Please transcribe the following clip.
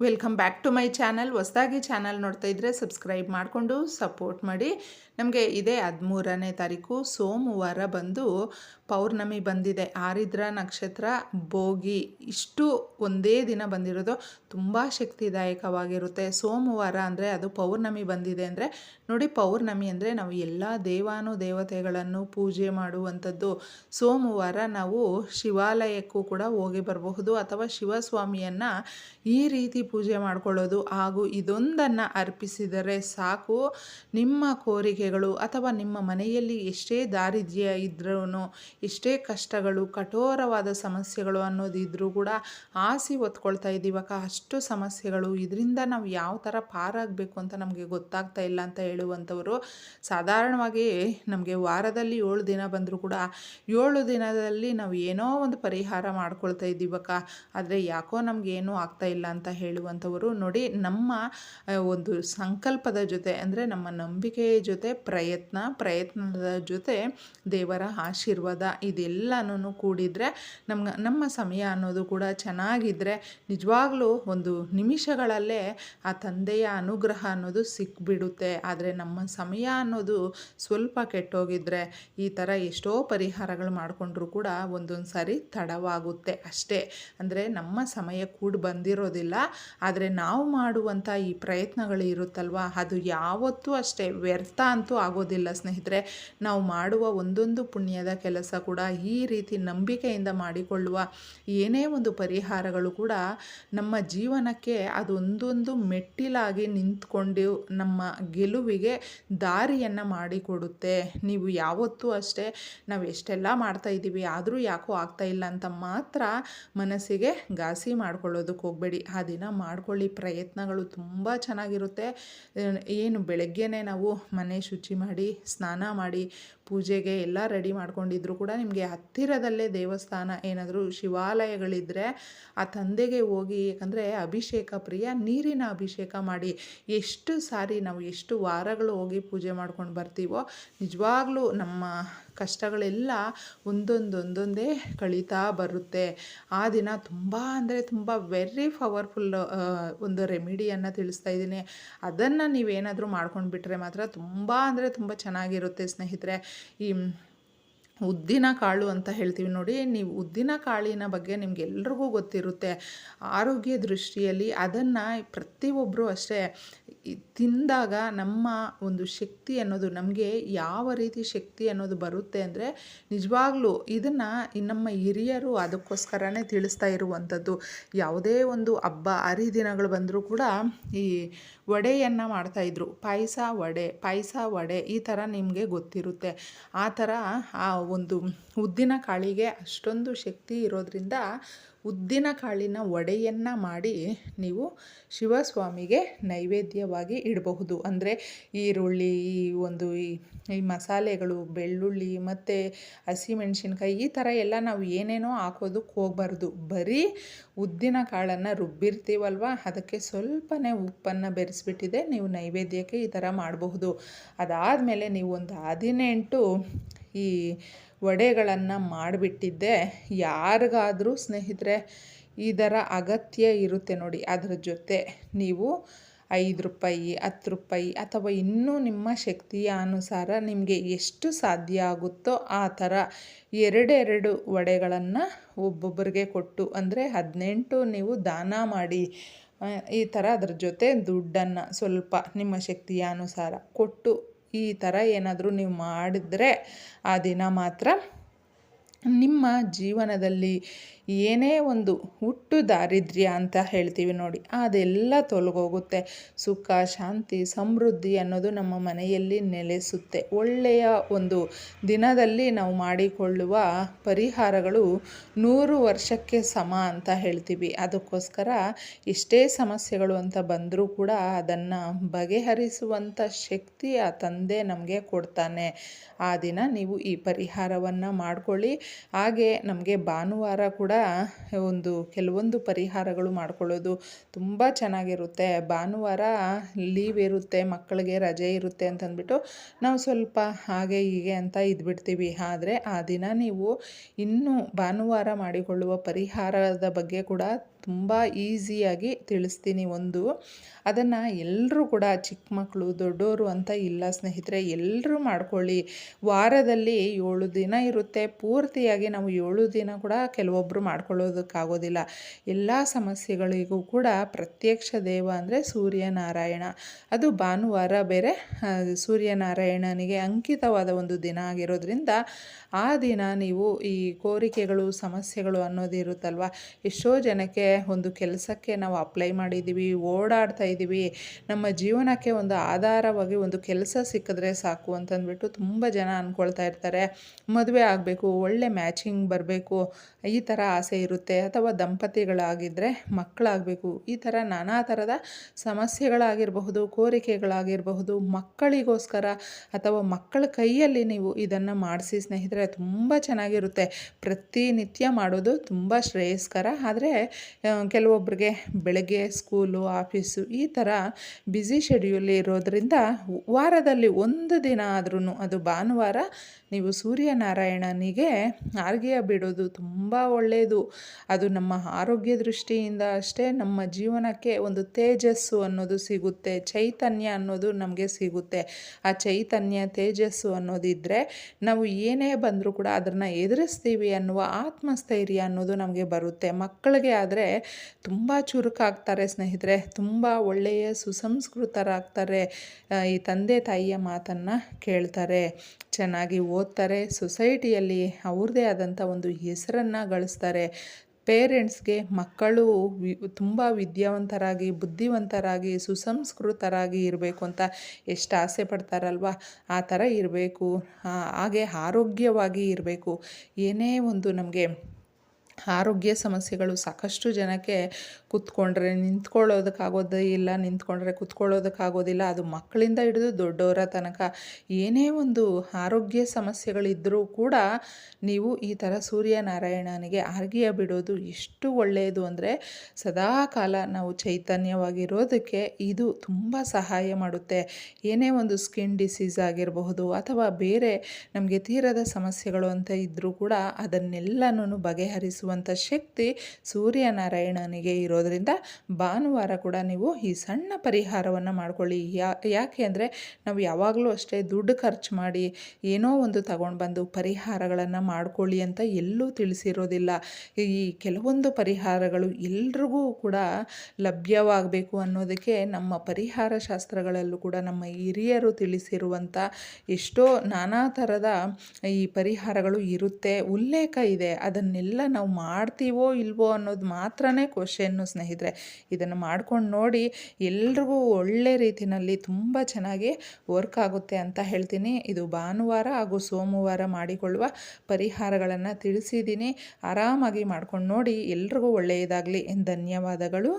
Welcome back to my channel. ಹೊಸದಾಗಿ channel ನೋಡ್ತಾ ಇದ್ದರೆ ಸಬ್ಸ್ಕ್ರೈಬ್ ಮಾಡಿಕೊಂಡು ಸಪೋರ್ಟ್ ಮಾಡಿ. ನಮಗೆ ಇದೇ ಹದಿಮೂರನೇ ತಾರೀಕು, ಸೋಮವಾರ ಬಂದು ಪೌರ್ಣಮಿ ಬಂದಿದೆ. ಆರಿದ್ರ ನಕ್ಷತ್ರ, ಭೋಗಿ, ಇಷ್ಟು ಒಂದೇ ದಿನ ಬಂದಿರೋದು. ತುಂಬ ಶಕ್ತಿದಾಯಕವಾಗಿರುತ್ತೆ. ಸೋಮವಾರ ಅಂದರೆ ಅದು ಪೌರ್ಣಮಿ ಬಂದಿದೆ ಅಂದರೆ, ನೋಡಿ ಪೌರ್ಣಮಿ ಅಂದರೆ ನಾವು ಎಲ್ಲ ದೇವಾನು ದೇವತೆಗಳನ್ನು ಪೂಜೆ ಮಾಡುವಂಥದ್ದು. ಸೋಮವಾರ ನಾವು ಶಿವಾಲಯಕ್ಕೂ ಕೂಡ ಹೋಗಿ ಬರಬಹುದು ಅಥವಾ ಶಿವಸ್ವಾಮಿಯನ್ನು ಈ ರೀತಿ ಪೂಜೆ ಮಾಡಿಕೊಳ್ಳೋದು ಹಾಗೂ ಇದೊಂದನ್ನು ಅರ್ಪಿಸಿದರೆ ಸಾಕು. ನಿಮ್ಮ ಕೋರಿಕೆಗಳು ಅಥವಾ ನಿಮ್ಮ ಮನೆಯಲ್ಲಿ ಎಷ್ಟೇ ದಾರಿದ್ರ್ಯ ಇದ್ರೂ ಎಷ್ಟೇ ಕಷ್ಟಗಳು, ಕಠೋರವಾದ ಸಮಸ್ಯೆಗಳು ಅನ್ನೋದಿದ್ರೂ ಕೂಡ ಆಸಿ ಒತ್ಕೊಳ್ತಾ ಇದ್ದೀವಕ್ಕ ಅಷ್ಟು ಸಮಸ್ಯೆಗಳು ಇದರಿಂದ ನಾವು ಯಾವ ಥರ ಪಾರಾಗಬೇಕು ಅಂತ ನಮಗೆ ಗೊತ್ತಾಗ್ತಾ ಇಲ್ಲ ಅಂತ ಹೇಳುವಂಥವರು, ಸಾಧಾರಣವಾಗಿ ನಮಗೆ ವಾರದಲ್ಲಿ ಏಳು ದಿನ ಬಂದರೂ ಕೂಡ ಏಳು ದಿನದಲ್ಲಿ ನಾವು ಏನೋ ಒಂದು ಪರಿಹಾರ ಮಾಡ್ಕೊಳ್ತಾ ಇದ್ದೀವಕ್ಕ ಆದರೆ ಯಾಕೋ ನಮಗೆ ಏನೂ ಆಗ್ತಾ ಇಲ್ಲ ಅಂತ ಹೇಳುವಂಥವರು ನೋಡಿ ನಮ್ಮ ಒಂದು ಸಂಕಲ್ಪದ ಜೊತೆ ಅಂದರೆ ನಮ್ಮ ನಂಬಿಕೆಯ ಜೊತೆ, ಪ್ರಯತ್ನ, ಪ್ರಯತ್ನದ ಜೊತೆ ದೇವರ ಆಶೀರ್ವಾದ ಇದೆಲ್ಲನೂ ಕೂಡಿದರೆ ನಮ್ಮ ನಮ್ಮ ಸಮಯ ಅನ್ನೋದು ಕೂಡ ಚೆನ್ನಾಗಿದ್ದರೆ ನಿಜವಾಗ್ಲೂ ಒಂದು ನಿಮಿಷಗಳಲ್ಲೇ ಆ ತಂದೆಯ ಅನುಗ್ರಹ ಅನ್ನೋದು ಸಿಕ್ಬಿಡುತ್ತೆ. ಆದರೆ ನಮ್ಮ ಸಮಯ ಅನ್ನೋದು ಸ್ವಲ್ಪ ಕೆಟ್ಟೋಗಿದ್ರೆ ಈ ಥರ ಎಷ್ಟೋ ಪರಿಹಾರಗಳು ಮಾಡಿಕೊಂಡ್ರೂ ಕೂಡ ಒಂದೊಂದು ಸಾರಿ ತಡವಾಗುತ್ತೆ ಅಷ್ಟೇ. ಅಂದರೆ ನಮ್ಮ ಸಮಯ ಕೂಡ ಬಂದಿರೋದಿಲ್ಲ. ಆದರೆ ನಾವು ಮಾಡುವಂಥ ಈ ಪ್ರಯತ್ನಗಳು ಇರುತ್ತಲ್ವ? ಅದು ಯಾವತ್ತೂ ಅಷ್ಟೇ, ವ್ಯರ್ಥ ಅಂತೂ ಆಗೋದಿಲ್ಲ ಸ್ನೇಹಿತರೆ. ನಾವು ಮಾಡುವ ಒಂದೊಂದು ಪುಣ್ಯದ ಕೆಲಸ ಕೂಡ ಈ ರೀತಿ ನಂಬಿಕೆಯಿಂದ ಮಾಡಿಕೊಳ್ಳುವ ಏನೇ ಒಂದು ಪರಿಹಾರಗಳು ಕೂಡ ನಮ್ಮ ಜೀವನಕ್ಕೆ ಅದೊಂದೊಂದು ಮೆಟ್ಟಿಲಾಗಿ ನಿಂತ್ಕೊಂಡು ನಮ್ಮ ಗೆಲುವಿಗೆ ದಾರಿಯನ್ನು ಮಾಡಿಕೊಡುತ್ತೆ. ನೀವು ಯಾವತ್ತೂ ಅಷ್ಟೇ, ನಾವು ಎಷ್ಟೆಲ್ಲ ಮಾಡ್ತಾ ಇದ್ದೀವಿ, ಆದರೂ ಯಾಕೋ ಆಗ್ತಾ ಇಲ್ಲ ಅಂತ ಮಾತ್ರ ಮನಸ್ಸಿಗೆ ಘಾಸಿ ಮಾಡ್ಕೊಳ್ಳೋದಕ್ಕೆ ಹೋಗಬೇಡಿ. ಆ ದಿನ ಮಾಡ್ಕೊಳ್ಳಿ ಪ್ರಯತ್ನಗಳು ತುಂಬ ಚೆನ್ನಾಗಿರುತ್ತೆ. ಏನು ಬೆಳಗ್ಗೆನೇ ನಾವು ಮನೆ ಶುಚಿ ಮಾಡಿ ಸ್ನಾನ ಮಾಡಿ ಪೂಜೆಗೆ ಎಲ್ಲ ರೆಡಿ ಮಾಡ್ಕೊಂಡಿದ್ರು ಕೂಡ ನಿಮಗೆ ಹತ್ತಿರದಲ್ಲೇ ದೇವಸ್ಥಾನ ಏನಾದರೂ ಶಿವಾಲಯಗಳಿದ್ದರೆ ಆ ತಂದೆಗೆ ಹೋಗಿ, ಯಾಕಂದರೆ ಅಭಿಷೇಕ ಪ್ರಿಯ, ನೀರಿನ ಅಭಿಷೇಕ ಮಾಡಿ ಎಷ್ಟು ಸಾರಿ ನಾವು ಎಷ್ಟು ವಾರಗಳು ಹೋಗಿ ಪೂಜೆ ಮಾಡ್ಕೊಂಡು ಬರ್ತೀವೋ, ನಿಜವಾಗ್ಲೂ ನಮ್ಮ ಕಷ್ಟಗಳೆಲ್ಲ ಒಂದೊಂದೊಂದೊಂದೇ ಕಳೀತಾ ಬರುತ್ತೆ. ಆ ದಿನ ತುಂಬ ಅಂದರೆ ತುಂಬ ವೆರಿ ಪವರ್ಫುಲ್ ಒಂದು ರೆಮಿಡಿಯನ್ನು ತಿಳಿಸ್ತಾ ಇದ್ದೀನಿ. ಅದನ್ನು ನೀವೇನಾದರೂ ಮಾಡ್ಕೊಂಡು ಬಿಟ್ಟರೆ ಮಾತ್ರ ತುಂಬ ಅಂದರೆ ತುಂಬ ಚೆನ್ನಾಗಿರುತ್ತೆ ಸ್ನೇಹಿತರೆ. ಈ ಉದ್ದಿನ ಕಾಳು ಅಂತ ಹೇಳ್ತೀವಿ ನೋಡಿ, ನೀವು ಉದ್ದಿನ ಕಾಳಿನ ಬಗ್ಗೆ ನಿಮ್ಗೆಲ್ರಿಗೂ ಗೊತ್ತಿರುತ್ತೆ. ಆರೋಗ್ಯ ದೃಷ್ಟಿಯಲ್ಲಿ ಅದನ್ನು ಪ್ರತಿಯೊಬ್ಬರು ಅಷ್ಟೇ ತಿಂದಾಗ ನಮ್ಮ ಒಂದು ಶಕ್ತಿ ಅನ್ನೋದು ನಮಗೆ ಯಾವ ರೀತಿ ಶಕ್ತಿ ಅನ್ನೋದು ಬರುತ್ತೆ ಅಂದರೆ ನಿಜವಾಗ್ಲೂ ಇದನ್ನು ನಮ್ಮ ಹಿರಿಯರು ಅದಕ್ಕೋಸ್ಕರನೇ ತಿಳಿಸ್ತಾ ಇರುವಂಥದ್ದು. ಯಾವುದೇ ಒಂದು ಹಬ್ಬ, ಹರಿದಿನಗಳು ಬಂದರೂ ಕೂಡ ಈ ವಡೆಯನ್ನು ಮಾಡ್ತಾಯಿದ್ರು ಪಾಯಸ ವಡೆ ಪಾಯಸ ವಡೆ ಈ ಥರ ನಿಮಗೆ ಗೊತ್ತಿರುತ್ತೆ. ಆ ಥರ ಆ ಒಂದು ಉದ್ದಿನ ಕಾಳಿಗೆ ಅಷ್ಟೊಂದು ಶಕ್ತಿ ಇರೋದ್ರಿಂದ ಉದ್ದಿನ ಕಾಳಿನ ವಡೆಯನ್ನು ಮಾಡಿ ನೀವು ಶಿವಸ್ವಾಮಿಗೆ ನೈವೇದ್ಯವಾಗಿ ಇಡಬಹುದು. ಅಂದರೆ ಈರುಳ್ಳಿ, ಈ ಒಂದು ಈ ಮಸಾಲೆಗಳು, ಬೆಳ್ಳುಳ್ಳಿ ಮತ್ತು ಹಸಿಮೆಣಸಿನ್ಕಾಯಿ ಈ ಥರ ಎಲ್ಲ ನಾವು ಏನೇನೋ ಹಾಕೋದಕ್ಕೆ ಹೋಗಬಾರ್ದು. ಬರೀ ಉದ್ದಿನ ಕಾಳನ್ನು ರುಬ್ಬಿರ್ತೀವಲ್ವ? ಅದಕ್ಕೆ ಸ್ವಲ್ಪನೇ ಉಪ್ಪನ್ನು ಬೆರೆಸಿಬಿಟ್ಟಿದೆ. ನೀವು ನೈವೇದ್ಯಕ್ಕೆ ಈ ಥರ ಮಾಡಬಹುದು. ಅದಾದಮೇಲೆ ನೀವು ಒಂದು ಹದಿನೆಂಟು ಈ ವಡೆಗಳನ್ನು ಮಾಡಿಬಿಟ್ಟಿದ್ದೆ. ಯಾರಿಗಾದರೂ ಸ್ನೇಹಿತರೆ ಈ ಥರ ಅಗತ್ಯ ಇರುತ್ತೆ ನೋಡಿ. ಅದರ ಜೊತೆ ನೀವು ಐದು ರೂಪಾಯಿ, ಹತ್ತು ರೂಪಾಯಿ ಅಥವಾ ಇನ್ನೂ ನಿಮ್ಮ ಶಕ್ತಿಯ ಅನುಸಾರ ನಿಮಗೆ ಎಷ್ಟು ಸಾಧ್ಯ ಆಗುತ್ತೋ ಆ ಥರ ಎರಡೆರಡು ವಡೆಗಳನ್ನು ಒಬ್ಬೊಬ್ಬರಿಗೆ ಕೊಟ್ಟು, ಅಂದರೆ ಹದಿನೆಂಟು ನೀವು ದಾನ ಮಾಡಿ ಈ ಥರ ಅದ್ರ ಜೊತೆ ದುಡ್ಡನ್ನು ಸ್ವಲ್ಪ ನಿಮ್ಮ ಶಕ್ತಿಯ ಅನುಸಾರ ಕೊಟ್ಟು ಈ ಥರ ಏನಾದರೂ ನೀವು ಮಾಡಿದ್ರೆ ಆ ದಿನ ಮಾತ್ರ ನಿಮ್ಮ ಜೀವನದಲ್ಲಿ ಏನೇ ಒಂದು ಹುಟ್ಟು ದಾರಿದ್ರ್ಯ ಅಂತ ಹೇಳ್ತೀವಿ ನೋಡಿ, ಅದೆಲ್ಲ ತೊಲಗೋಗುತ್ತೆ. ಸುಖ, ಶಾಂತಿ, ಸಮೃದ್ಧಿ ಅನ್ನೋದು ನಮ್ಮ ಮನೆಯಲ್ಲಿ ನೆಲೆಸುತ್ತೆ. ಒಳ್ಳೆಯ ಒಂದು ದಿನದಲ್ಲಿ ನಾವು ಮಾಡಿಕೊಳ್ಳುವ ಪರಿಹಾರಗಳು ನೂರು ವರ್ಷಕ್ಕೆ ಸಮ ಅಂತ ಹೇಳ್ತೀವಿ. ಅದಕ್ಕೋಸ್ಕರ ಎಷ್ಟೇ ಸಮಸ್ಯೆಗಳು ಅಂತ ಬಂದರೂ ಕೂಡ ಅದನ್ನು ಬಗೆಹರಿಸುವಂಥ ಶಕ್ತಿ ಆ ತಂದೆ ನಮಗೆ ಕೊಡ್ತಾನೆ. ಆ ದಿನ ನೀವು ಈ ಪರಿಹಾರವನ್ನು ಮಾಡ್ಕೊಳ್ಳಿ. ಹಾಗೆ ನಮಗೆ ಭಾನುವಾರ ಕೂಡ ಒಂದು ಕೆಲವೊಂದು ಪರಿಹಾರಗಳು ಮಾಡ್ಕೊಳ್ಳೋದು ತುಂಬ ಚೆನ್ನಾಗಿರುತ್ತೆ. ಭಾನುವಾರ ಲೀವ್ ಇರುತ್ತೆ, ಮಕ್ಕಳಿಗೆ ರಜೆ ಇರುತ್ತೆ ಅಂತಂದ್ಬಿಟ್ಟು ನಾವು ಸ್ವಲ್ಪ ಹಾಗೆ ಹೀಗೆ ಅಂತ ಇದ್ಬಿಡ್ತೀವಿ. ಆದರೆ ಆ ದಿನ ನೀವು ಇನ್ನೂ ಭಾನುವಾರ ಮಾಡಿಕೊಳ್ಳುವ ಪರಿಹಾರದ ಬಗ್ಗೆ ಕೂಡ ತುಂಬ ಈಸಿಯಾಗಿ ತಿಳಿಸ್ತೀನಿ ಒಂದು. ಅದನ್ನು ಎಲ್ಲರೂ ಕೂಡ ಚಿಕ್ಕ ಮಕ್ಕಳು ದೊಡ್ಡವರು ಅಂತ ಇಲ್ಲ ಸ್ನೇಹಿತರೆ ಎಲ್ಲರೂ ಮಾಡ್ಕೊಳ್ಳಿ. ವಾರದಲ್ಲಿ ಏಳು ದಿನ ಇರುತ್ತೆ. ಪೂರ್ತಿಯಾಗಿ ನಾವು ಏಳು ದಿನ ಕೂಡ ಕೆಲವೊಬ್ಬರು ಮಾಡ್ಕೊಳ್ಳೋದಕ್ಕಾಗೋದಿಲ್ಲ. ಎಲ್ಲ ಸಮಸ್ಯೆಗಳಿಗೂ ಕೂಡ ಪ್ರತ್ಯಕ್ಷ ದೇವ ಅಂದರೆ ಸೂರ್ಯನಾರಾಯಣ. ಅದು ಭಾನುವಾರ ಬೇರೆ ಸೂರ್ಯನಾರಾಯಣನಿಗೆ ಅಂಕಿತವಾದ ಒಂದು ದಿನ ಆಗಿರೋದ್ರಿಂದ ಆ ದಿನ ನೀವು ಈ ಕೋರಿಕೆಗಳು, ಸಮಸ್ಯೆಗಳು ಅನ್ನೋದು ಇರುತ್ತಲ್ವ ಎಷ್ಟೋ ಜನಕ್ಕೆ ಒಂದು ಕೆಲಸಕ್ಕೆ ನಾವು ಅಪ್ಲೈ ಮಾಡಿದ್ದೀವಿ, ಓಡಾಡ್ತಾ ಇದ್ದೀವಿ, ನಮ್ಮ ಜೀವನಕ್ಕೆ ಒಂದು ಆಧಾರವಾಗಿ ಒಂದು ಕೆಲಸ ಸಿಕ್ಕಿದ್ರೆ ಸಾಕು ಅಂತಂದ್ಬಿಟ್ಟು ತುಂಬ ಜನ ಅಂದ್ಕೊಳ್ತಾ ಇರ್ತಾರೆ. ಮದುವೆ ಆಗಬೇಕು, ಒಳ್ಳೆ ಮ್ಯಾಚಿಂಗ್ ಬರಬೇಕು, ಈ ಥರ ಆಸೆ ಇರುತ್ತೆ. ಅಥವಾ ದಂಪತಿಗಳಾಗಿದ್ದರೆ ಮಕ್ಕಳಾಗಬೇಕು, ಈ ಥರ ನಾನಾ ಥರದ ಸಮಸ್ಯೆಗಳಾಗಿರಬಹುದು, ಕೋರಿಕೆಗಳಾಗಿರಬಹುದು. ಮಕ್ಕಳಿಗೋಸ್ಕರ ಅಥವಾ ಮಕ್ಕಳ ಕೈಯಲ್ಲಿ ನೀವು ಇದನ್ನು ಮಾಡಿಸಿ ಸ್ನೇಹಿತರೆ, ತುಂಬ ಚೆನ್ನಾಗಿರುತ್ತೆ. ಪ್ರತಿನಿತ್ಯ ಮಾಡೋದು ತುಂಬ ಶ್ರೇಯಸ್ಕರ. ಆದರೆ ಕೆಲವೊಬ್ಬರಿಗೆ ಬೆಳಗ್ಗೆ ಸ್ಕೂಲು, ಆಫೀಸು ಈ ಥರ ಬ್ಯುಸಿ ಶೆಡ್ಯೂಲ್ ಇರೋದರಿಂದ ವಾರದಲ್ಲಿ ಒಂದು ದಿನ ಆದ್ರೂ ಅದು ಭಾನುವಾರ ನೀವು ಸೂರ್ಯನಾರಾಯಣನಿಗೆ ಆರ್ಗೆಯ ಬಿಡೋದು ತುಂಬ ಒಳ್ಳೆಯದು ಅದು ನಮ್ಮ ಆರೋಗ್ಯ ದೃಷ್ಟಿಯಿಂದ ಅಷ್ಟೇ ನಮ್ಮ ಜೀವನಕ್ಕೆ ಒಂದು ತೇಜಸ್ಸು ಅನ್ನೋದು ಸಿಗುತ್ತೆ, ಚೈತನ್ಯ ಅನ್ನೋದು ನಮಗೆ ಸಿಗುತ್ತೆ. ಆ ಚೈತನ್ಯ, ತೇಜಸ್ಸು ಅನ್ನೋದಿದ್ದರೆ ನಾವು ಏನೇ ಬಂದರೂ ಕೂಡ ಅದನ್ನು ಎದುರಿಸ್ತೀವಿ ಅನ್ನುವ ಆತ್ಮಸ್ಥೈರ್ಯ ಅನ್ನೋದು ನಮಗೆ ಬರುತ್ತೆ. ಮಕ್ಕಳಿಗೆ ಆದರೆ ತುಂಬ ಚುರುಕಾಗ್ತಾರೆ ಸ್ನೇಹಿತರೆ, ತುಂಬ ಒಳ್ಳೆಯ ಸುಸಂಸ್ಕೃತರಾಗ್ತಾರೆ. ಈ ತಂದೆ ತಾಯಿಯ ಮಾತನ್ನು ಕೇಳ್ತಾರೆ. ಚೆನ್ನಾಗಿ ಓದ್ತಾರೆ, ಸೊಸೈಟಿಯಲ್ಲಿ ಅವ್ರದ್ದೇ ಆದಂಥ ಒಂದು ಹೆಸರನ್ನು ಗಳಿಸ್ತಾರೆ. ಪೇರೆಂಟ್ಸ್ಗೆ ಮಕ್ಕಳು ವಿ, ತುಂಬ ವಿದ್ಯಾವಂತರಾಗಿ, ಬುದ್ಧಿವಂತರಾಗಿ, ಸುಸಂಸ್ಕೃತರಾಗಿ ಇರಬೇಕು ಅಂತ ಎಷ್ಟು ಆಸೆ ಪಡ್ತಾರಲ್ವ? ಆ ಥರ ಇರಬೇಕು. ಹಾಗೆ ಆರೋಗ್ಯವಾಗಿ ಇರಬೇಕು. ಏನೇ ಒಂದು ನಮಗೆ ಆರೋಗ್ಯ ಸಮಸ್ಯೆಗಳು ಸಾಕಷ್ಟು ಜನಕ್ಕೆ ಕೂತ್ಕೊಂಡ್ರೆ ನಿಂತ್ಕೊಳ್ಳೋದಕ್ಕಾಗೋದೇ ಇಲ್ಲ, ನಿಂತ್ಕೊಂಡ್ರೆ ಕುತ್ಕೊಳ್ಳೋದಕ್ಕಾಗೋದಿಲ್ಲ. ಅದು ಮಕ್ಕಳಿಂದ ಹಿಡಿದು ದೊಡ್ಡವರ ತನಕ. ಏನೇ ಒಂದು ಆರೋಗ್ಯ ಸಮಸ್ಯೆಗಳಿದ್ದರೂ ಕೂಡ ನೀವು ಈ ಥರ ಸೂರ್ಯನಾರಾಯಣನಿಗೆ ಅರ್ಘ್ಯ ಬಿಡೋದು ಎಷ್ಟು ಒಳ್ಳೆಯದು ಅಂದರೆ ಸದಾಕಾಲ ನಾವು ಚೈತನ್ಯವಾಗಿರೋದಕ್ಕೆ ಇದು ತುಂಬ ಸಹಾಯ ಮಾಡುತ್ತೆ. ಏನೇ ಒಂದು ಸ್ಕಿನ್ ಡಿಸೀಸ್ ಆಗಿರಬಹುದು ಅಥವಾ ಬೇರೆ ನಮಗೆ ತೀರದ ಸಮಸ್ಯೆಗಳು ಅಂತ ಇದ್ದರೂ ಕೂಡ ಅದನ್ನೆಲ್ಲನೂ ಬಗೆಹರಿಸುವಂಥ ಶಕ್ತಿ ಸೂರ್ಯನಾರಾಯಣನಿಗೆ ಇರೋದರಿಂದ ಭಾನುವಾರ ಕೂಡ ನೀವು ಈ ಸಣ್ಣ ಪರಿಹಾರವನ್ನು ಮಾಡ್ಕೊಳ್ಳಿ. ಯಾ, ಯಾಕೆ ಅಂದರೆ ನಾವು ಯಾವಾಗಲೂ ಅಷ್ಟೇ ದುಡ್ಡು ಖರ್ಚು ಮಾಡಿ ಏನೋ ಒಂದು ತಗೊಂಡು ಬಂದು ಪರಿಹಾರಗಳನ್ನು ಮಾಡ್ಕೊಳ್ಳಿ ಅಂತ ಎಲ್ಲೂ ತಿಳಿಸಿರೋದಿಲ್ಲ. ಈ ಕೆಲವೊಂದು ಪರಿಹಾರಗಳು ಎಲ್ರಿಗೂ ಕೂಡ ಲಭ್ಯವಾಗಬೇಕು ಅನ್ನೋದಕ್ಕೆ ನಮ್ಮ ಪರಿಹಾರ ಶಾಸ್ತ್ರಗಳಲ್ಲೂ ಕೂಡ ನಮ್ಮ ಹಿರಿಯರು ತಿಳಿಸಿರುವಂಥ ಎಷ್ಟೋ ನಾನಾ ಥರದ ಈ ಪರಿಹಾರಗಳು ಇರುತ್ತೆ. ಉಲ್ಲೇಖ ಇದೆ. ಅದನ್ನೆಲ್ಲ ನಾವು ಮಾಡ್ತೀವೋ ಇಲ್ವೋ ಅನ್ನೋದು ಮಾತ್ರನೇ ಕ್ವಶನ್ನು ಸ್ನೇಹಿತರೆ. ಇದನ್ನು ಮಾಡ್ಕೊಂಡು ನೋಡಿ ಎಲ್ರಿಗೂ ಒಳ್ಳೆ ರೀತಿಯಲ್ಲಿ ತುಂಬ ಚೆನ್ನಾಗಿ ವರ್ಕ್ ಆಗುತ್ತೆ ಅಂತ ಹೇಳ್ತೀನಿ. ಇದು ಭಾನುವಾರ ಹಾಗೂ ಸೋಮವಾರ ಮಾಡಿಕೊಳ್ಳುವ ಪರಿಹಾರಗಳನ್ನು ತಿಳಿಸಿದ್ದೀನಿ. ಆರಾಮಾಗಿ ಮಾಡ್ಕೊಂಡು ನೋಡಿ ಎಲ್ರಿಗೂ ಒಳ್ಳೆಯದಾಗಲಿ. ಧನ್ಯವಾದಗಳು.